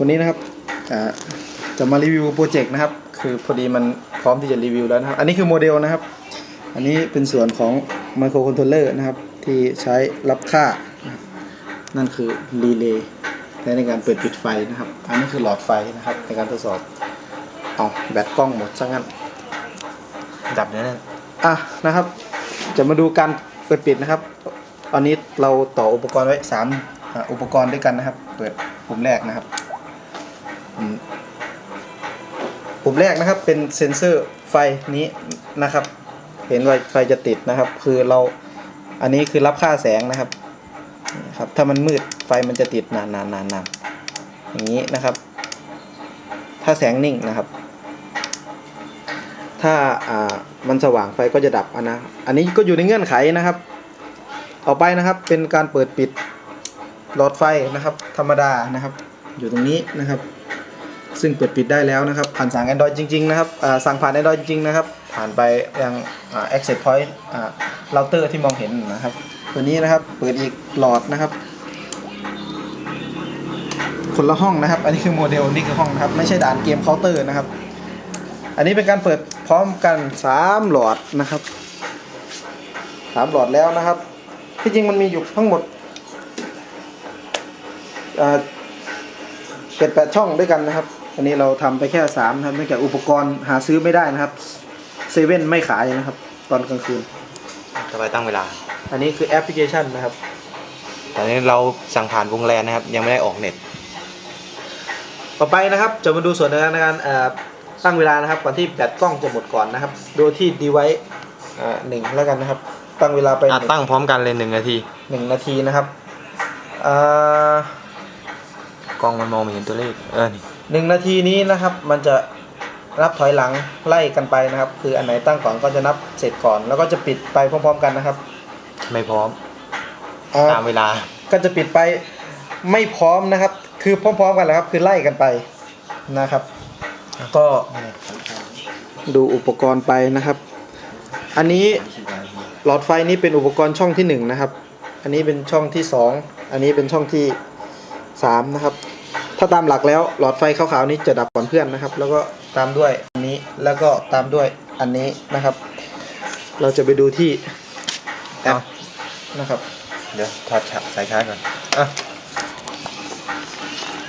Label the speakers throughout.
Speaker 1: วันนี้นะครับจะมารีวิวโปรเจกต์นะครับ คือพอดีมันพร้อมที่จะรีวิวแล้วนะครับ อันนี้คือโมเดลนะครับ อันนี้เป็นส่วนของไมโครคอนโทรลเลอร์นะครับ ที่ใช้รับค่านะคนั่นคือรีเลย์ใช้ในการเปิดปิดไฟนะครับ อันนี้คือหลอดไฟนะครับ ในการทดสอบเอาแบตกล้องหมดซะงั้น
Speaker 2: ดับเนี่ยน
Speaker 1: อะนะครับ จะมาดูการเปิดปิดนะครับตอนนี้เราต่ออุปกรณ์ไว้สามอุปกรณ์ด้วยกันนะครับ เปิดปุ่มแรกนะครับ ปุ่มแรกนะครับเป็นเซ็นเซอร์ไฟนี้นะครับ เห็นว่าไฟจะติดนะครับ คือเราอันนี้คือรับค่าแสงนะครับครับถ้ามันมืดไฟมันจะติดนานๆนานๆอย่างนี้นะครับ ถ้าแสงนิ่งนะครับ ถ้าอ่ามันสว่างไฟก็จะดับอะนะอันนี้ก็อยู่ในเงื่อนไขนะครับต่อไปนะครับเป็นการเปิดปิดหลอดไฟนะครับ ธรรมดานะครับ อยู่ตรงนี้นะครับ ซึ่งเปิดปิดได้แล้วนะครับ ผ่านสั่ง Android จริงๆนะครับสั่งผ่าน Android จริงๆนะครับ ผ่านไปยังอ่า access point อ่า router ที่มองเห็นนะครับ ตัวนี้นะครับเปิดอีกหลอดนะครับ คนละห้องนะครับ อันนี้คือโมเดลนี่คือห้องนะครับ ไม่ใช่ด่านเกมเคาน์เตอร์นะครับ อันนี้เป็นการเปิดพร้อมกันสามหลอดนะครับสามหลอดแล้วนะครับ ที่จริงมันมีอยู่ทั้งหมดเอ่อเจ็ดแปดช่องด้วยกันนะครับ อันนี้เราทำไปแค่สามนะครับเนื่องจากอุปกรณ์หาซื้อไม่ได้นะครับเซเว่นไม่ขายนะครับ ตอนกลางคืน
Speaker 2: จะไปตั้งเวลา
Speaker 1: อันนี้คือแอปพลิเคชันนะครับ
Speaker 2: ตอนนี้เราสั่งผ่านวงแลนนะครับ ยังไม่ได้ออกเน็ต
Speaker 1: ต่อไปนะครับ จะมาดูส่วนในการในการเอ่อตั้งเวลานะครับก่อนที่แบตกล้องจะหมดก่อนนะครับดูที่ device เอ่อหนึ่งแล้วกันนะครับ ตั้งเวลาไป
Speaker 2: อะตั้งพร้อมกันเลยหนึ่งนาที
Speaker 1: หนึ่งนาทีนะครับเอ่อ ก
Speaker 2: ล้องมันมองไม่เห็นตัวเลขเออนี่
Speaker 1: หนึ่งนาทีนี้นะครับ มันจะนับถอยหลังไล่กันไปนะครับ คืออันไหนตั้งก่อนก็จะนับเสร็จก่อน แล้วก็จะปิดไปพร้อม ๆ กันนะครับ
Speaker 2: ไม่พร้อม
Speaker 1: เอ่อ
Speaker 2: ตามเวลา
Speaker 1: ก็จะปิดไปไม่พร้อมนะครับ คือพร้อม ๆ กันแหละครับ คือไล่กันไปนะครับ ก็ดูอุปกรณ์ไปนะครับ อันนี้หลอดไฟนี้เป็นอุปกรณ์ช่องที่หนึ่งนะครับ อันนี้เป็นช่องที่สองอันนี้เป็นช่องที่ สามนะครับ ถ้าตามหลักแล้วหลอดไฟขาวๆนี้จะดับก่อนเพื่อนนะครับ แล้วก็ตามด้วยอันนี้แล้วก็ตามด้วยอันนี้นะครับ เราจะไปดูที่แอปนะครับ
Speaker 2: เดี๋ยวถอดสายชาร์จก่อนอะ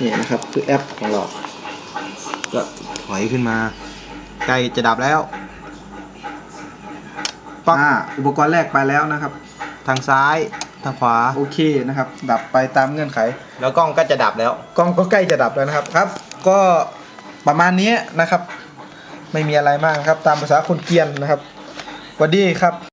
Speaker 1: นี่นะครับคือแอปของเรา
Speaker 2: ก็ถอยขึ้นมาใกล้จะดับแล้ว
Speaker 1: ปัอ่าอุปกรณ์แรกไปแล้วนะครับ
Speaker 2: ทางซ้าย ทางขวา
Speaker 1: โอเคนะครับ ดับไปตามเงื่อนไข
Speaker 2: แล้วกล้องก็จะดับแล้ว
Speaker 1: กล้องก็ใกล้จะดับแล้วนะครับครับ ก็ประมาณนี้นะครับ ไม่มีอะไรมากนะครับ ตามภาษาคนเกรียนนะครับสวัสดีครับ